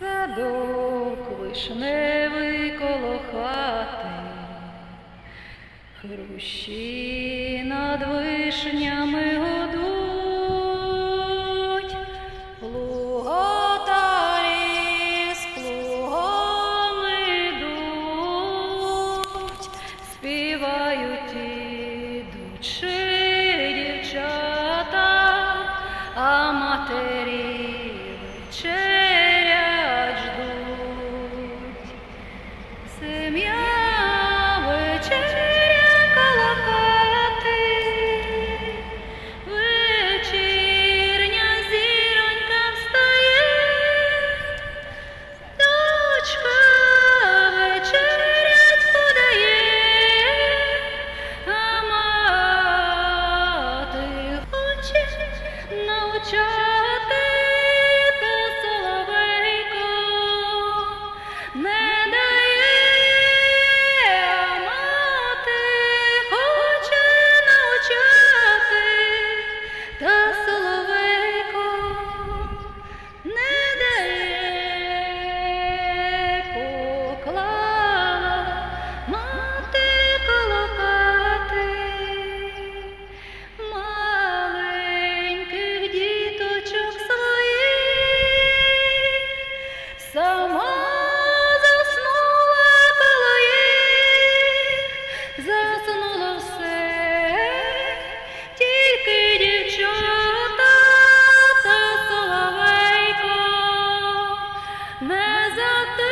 Садок вишневий коло хати, хрущі над вишнями годуть, плуготарі з співають ідучи. future. যাতে